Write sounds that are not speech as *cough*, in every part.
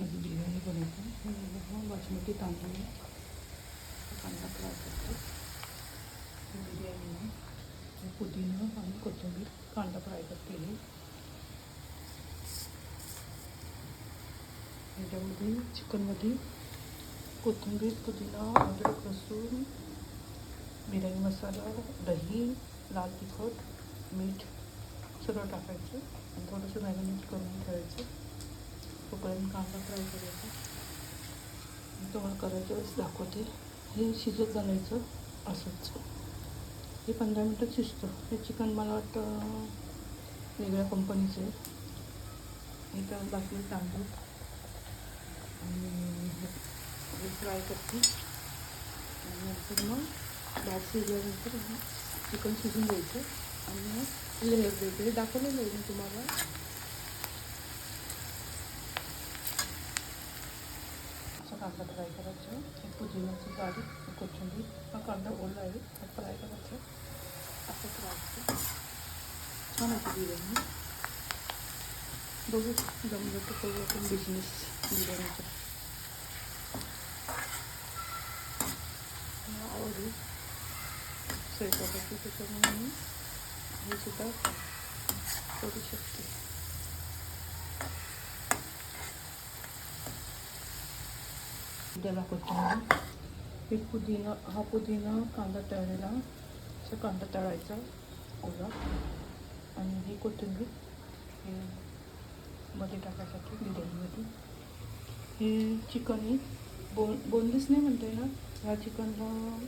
माझी बिर्याणी बनवतो हे बासमती तांदूळ कांदा फ्राय करतो ही बिर्याणी पुदिना आणि कोथिंबीर कांदा फ्राय करते हे ह्याच्यामध्ये चिकनमध्ये कोथिंबीर पुदिना अद्रक लसूण बिर्याणी मसाला दही लाल तिखट मीठ सगळं टाकायचं आणि थोडंसं मॅरिनेट करून ठेवायचं तोपर्यंत कांदा फ्राय करायचा. तुम्हाला करायच्या वेळेस दाखवते. हे शिजत घालायचं असंच. हे पंधरा मिनटं शिजतं. हे चिकन मला वाटतं वेगळ्या कंपनीचं आहे. इथं बाकी तांदूळ. आणि हे- फ्राय करते. आणि नंतर मग भात शिजल्यानंतर चिकन शिजून द्यायचं आणि मग लेअर द्यायचं हे दाखवलेलं आहे मी तुम्हाला. असा कांदा फ्राय करायचा हे पुदिन्याची बारीक हे कोथिंबीर हा कांदा ओला आहे हा फ्राय करायचा असं फ्राय छान होती बिर्याणी बघू जमलं तर करू आपण बिझनेस बिर्याणीचा मला आवडली स्वयंपाकाची त्याच्यामुळे मी हे सुद्धा करू शकते त्याला कोथिंबीर हे पुदिना हा पुदिना कांदा तळलेला. असा कांदा तळायचा ओला. आणि ही कोथिंबीर हे मध्ये टाकायसाठी बिर्याणीमध्ये हे चिकन आहे. बोन बोनलेस नाही म्हणते ना? ह्या चिकनला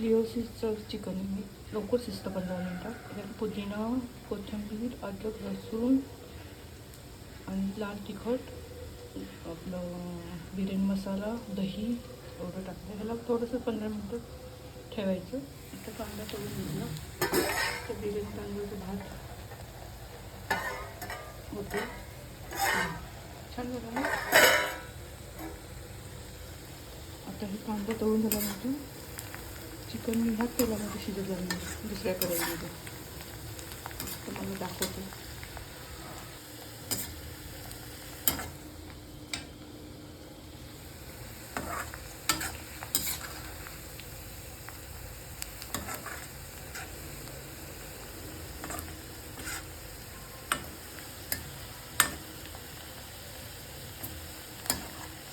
लिओसिसचं चिकन मी लवकर शिजतं पंधरा मिनटात ह्यात पुदिना कोथिंबीर अद्रक लसूण आणि लाल तिखट. आपलं बिर्याणी मसाला दही एवढं टाकलं ह्याला थोडंसं पंधरा मिनटं ठेवायचं. आता कांदा तळून घेतला तर बिर्याणी तांदूळचा भात. होतो छान झालं ना? आता हे कांदा तळून झाल्यानंतर चिकन मी ह्याच तेलामध्ये शिजत झालं दुसऱ्या कढईमध्ये. तर मला दाखवते.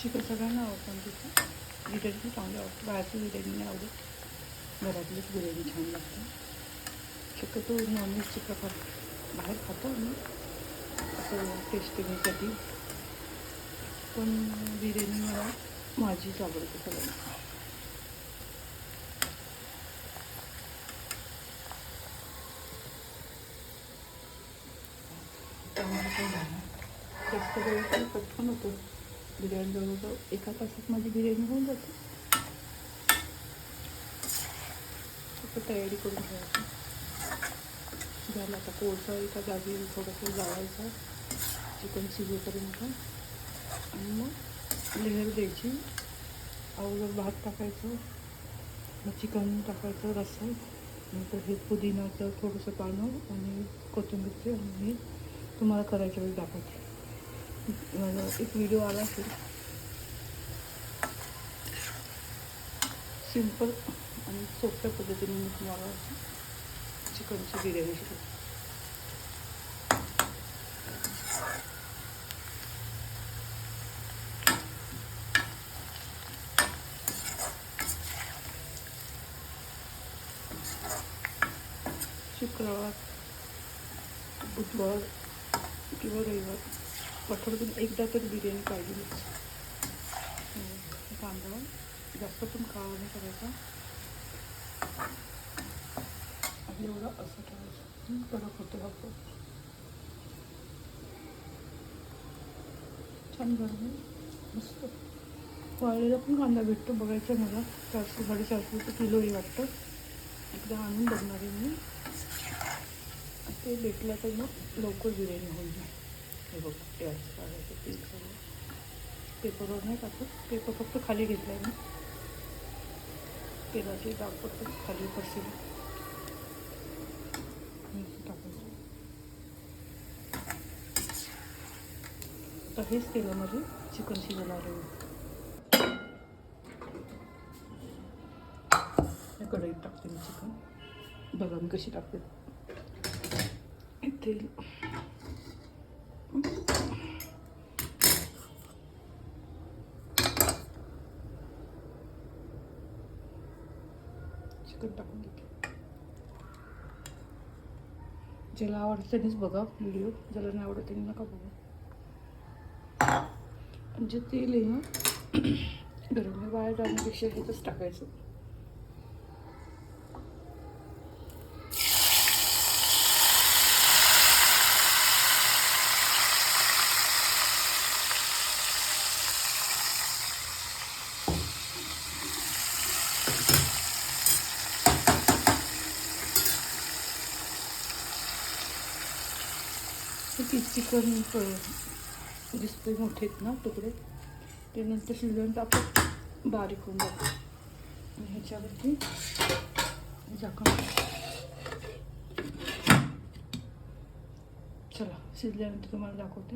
चिकन सगळ्यांना आवडतं आणि तिथं. बिर्याणी पण चांगली आवडते बाहेरची बिर्याणी नाही आवडत. घरातलीच बिर्याणी छान लागते. शक्यतो नॉनव्हेजचे प्रकार बाहेर खातो आम्ही. असं टेस्टिंगसाठी पण बिर्याणी मला माझीच आवडते सगळ्यांना. त्यामुळे झालं जास्त वेळ पण पटकन होतो. बिर्याणी जवळजवळ एका तासात माझी बिर्याणी होऊन जाते. फक्त तयारी करून घ्यायची झालं आता कोळसा एका जागी थोडंसं जाळायचं. चिकन शिजेपर्यंत. आणि मग लेअर द्यायची. अगोदर भात टाकायचं. मग चिकन टाकायचं रस्सा. नंतर हे पुदिनाचं थोडंसं पानं आणि कोथिंबीरचे आणि मी तुम्हाला करायच्या वेळी दाखवते. एक व्हिडिओ आला असेल. सिंपल आणि सोप्या पद्धतीने मी तुम्हाला चिकनची बिर्याणी शिकवते. शुक्रवार बुधवार किंवा रविवार. आठवड्यातून एकदा तरी बिर्याणी पाहिजेच कांदा जास्त पण काळा नाही करायचा. आणि एवढं असं ठेवायचं कडक होतं आपण छान गरम मस्त. वाळलेला पण कांदा भेटतो बघायचा मला. चारशे साडेचारशे रुपये किलो वाटतं. एकदा आणून बघणार आहे मी. ते भेटलं तर मग लवकर बिर्याणी होईल हे बघ ते असं काढायचं ते सगळं पेपरवर नाही टाकत. पेपर फक्त खाली घेतला आहे मी तेलाची डाग फक्त खाली पडतील टाकायचं. आता हेच तेलामध्ये चिकन शिजवणार कढईत टाकते मी चिकन. बघा मी कशी टाकते. तेल. चिकन टाकून देते ज्याला आवडतं त्यांनीच बघा व्हिडिओ ज्याला नाही आवडत त्यांनी नका बघा. आणि जे तेल आहे ना *clears throat* गरम बाहेर जाण्यापेक्षा हेच टाकायचं ते चिकन दिसते मोठे आहेत ना तुकडे. ते नंतर शिजल्यानंतर आपण बारीक होऊन जातो आणि ह्याच्यावरती झाकण चला शिजल्यानंतर तुम्हाला दाखवते.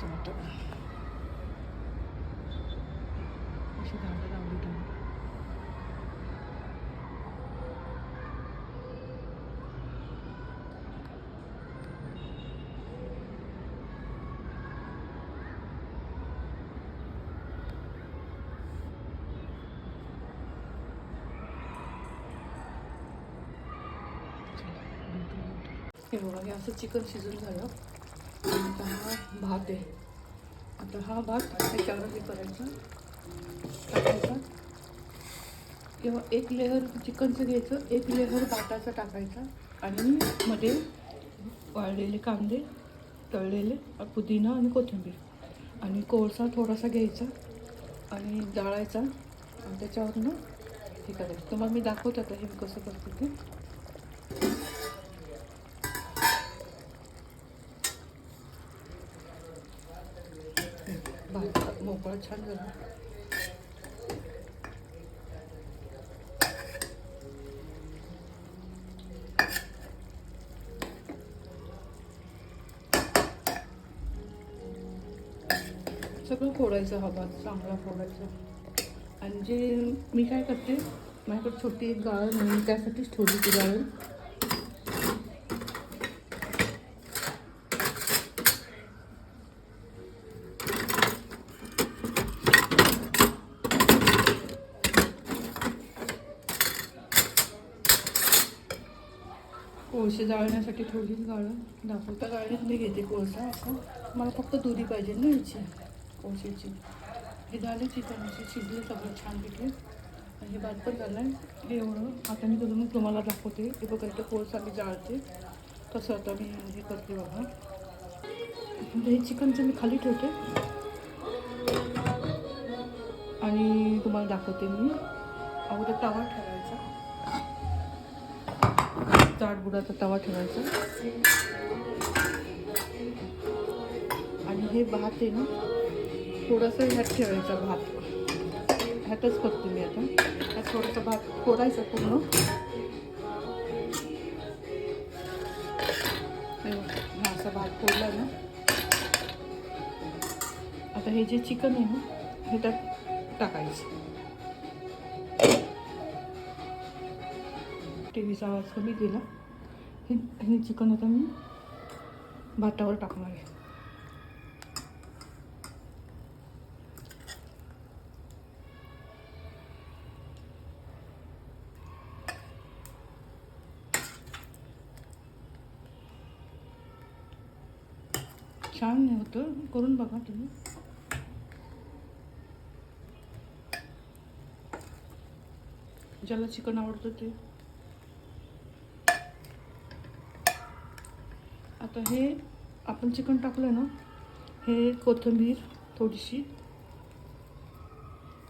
चला तर. अशी झाडं लावली त्यांनी हे बघा हे असं चिकन शिजून झालं आणि आता हा भात आहे. आता हा भात त्याच्यावर हे करायचं. टाकायचा. किंवा एक लेअर चिकनचं घ्यायचं. एक लेअर भाताचं टाकायचा. आणि मध्ये वाळलेले कांदे तळलेले पुदिना आणि कोथिंबीर. आणि कोळसा थोडासा घ्यायचा आणि जाळायचा. आणि त्याच्यावरनं हे करायचं. तुम्हाला मी दाखवते आता हे मी कसं करते ते. भात मोकळा छान झाला सगळं फोडायचं हा भात चांगला फोडायचा. आणि जे मी काय करते माझ्याकडे छोटी एक गाळ म्हणून त्यासाठीच ठेवली ती गाळ. कोळसे जाळण्यासाठी ठेवलीच गाळण दाखवता. गाळणीत मी घेते कोळसा असं. मला फक्त दुरी पाहिजे ना याची कोळशीची. हे झाले असे शिजले सगळं छान पिके. आणि हे भात पण झालं. आहे हे एवढं. आता मी तुझं मग तुम्हाला दाखवते. हे बघा इथं कोळसा मी जाळते. तसं आता मी हे करते बघा. हे चिकनचं मी खाली ठेवते. आणि तुम्हाला दाखवते मी. अगोदर तवा ठेवायचा. जाड बुडाचा तवा ठेवायचा. आणि हे भात आहे ना थोडंसं ह्यात ठेवायचा भात. ह्यातच करते मी आता. ह्यात थोडासा भात फोडायचा पूर्ण. हा असा भात फोडला ना. आता हे जे चिकन आहे ना हे त्यात टाकायचं. टी व्हीचा आवाज कमी केला. हे हे चिकन आता मी भातावर टाकणार आहे. छान होतं. करून बघा तुम्ही. ज्याला चिकन आवडतं ते. आता हे आपण चिकन टाकलं ना हे कोथिंबीर थोडीशी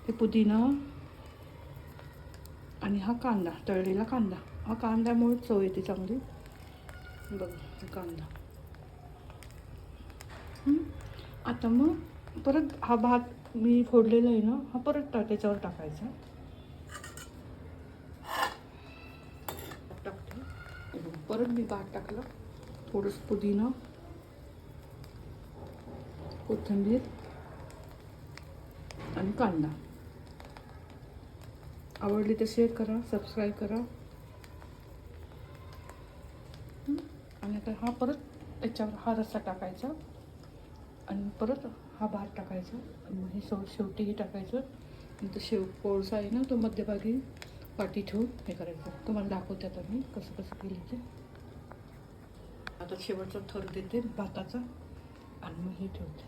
हे पुदिना आणि हा कांदा तळलेला कांदा. हा कांद्यामुळे चव येते चांगली. बघ कांदा. आता मग परत हा भात मी फोडलेला आहे ना हा परत टा त्याच्यावर टाकायचा. टाकते. परत मी भात टाकलं. थोडंसं पुदिना कोथिंबीर आणि कांदा आवडली तर शेअर करा सबस्क्राईब करा. आणि आता हा परत त्याच्यावर हा रस्सा टाकायचा. आणि परत हा भात टाकायचा. आणि मग हे शेव शेवटी हे टाकायचं. तो शेव कोळसा आहे ना तो मध्यभागी पाठी ठेवून हे करायचं. तुम्हाला दाखवते आता मी कसं कसं केलं ते. आता शेवटचा थर देते भाताचा. आणि मग हे ठेवते.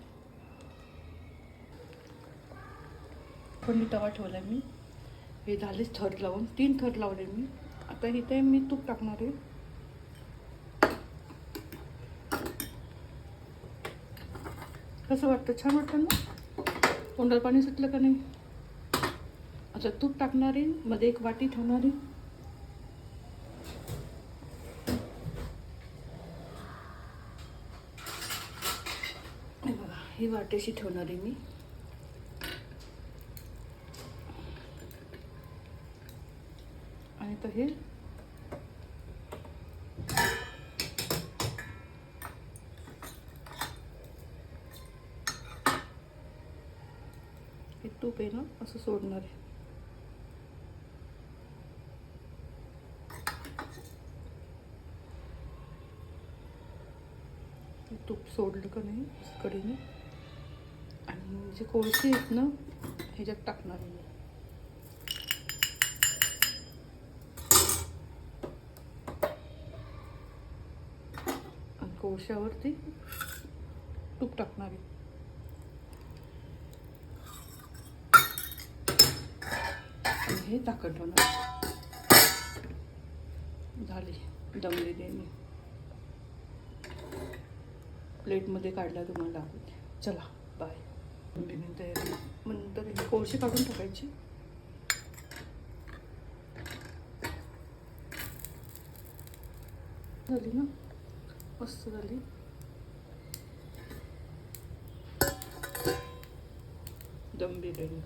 पण मी तवा ठेवला मी. हे झालेच थर लावून. तीन थर लावले मी. आता इथे मी तूप टाकणार आहे. कसं वाटतं? छान वाटतं ना? तोंडाला पाणी सुटलं का नाही? आता तूप टाकणार आहे. मध्ये एक वाटी ठेवणार आहे हे बघा ही वाटेशी ठेवणार आहे मी. आणि तर हे. तूप आहे ना असं सोडणार आहे. तूप सोडलं का नाही कढीने जे कोळसे आहेत ना ह्याच्यात टाकणार आहे मी. आणि कोळशावरती तूप टाकणार आहे. आणि हे ताकद ठेवणार झाली दमली देणे प्लेटमध्ये काढला तुम्हाला. दाखवते चला बाय. तयारी नंतर कोळशी काढून टाकायची झाली ना मस्त झाली. दम बिर्याणी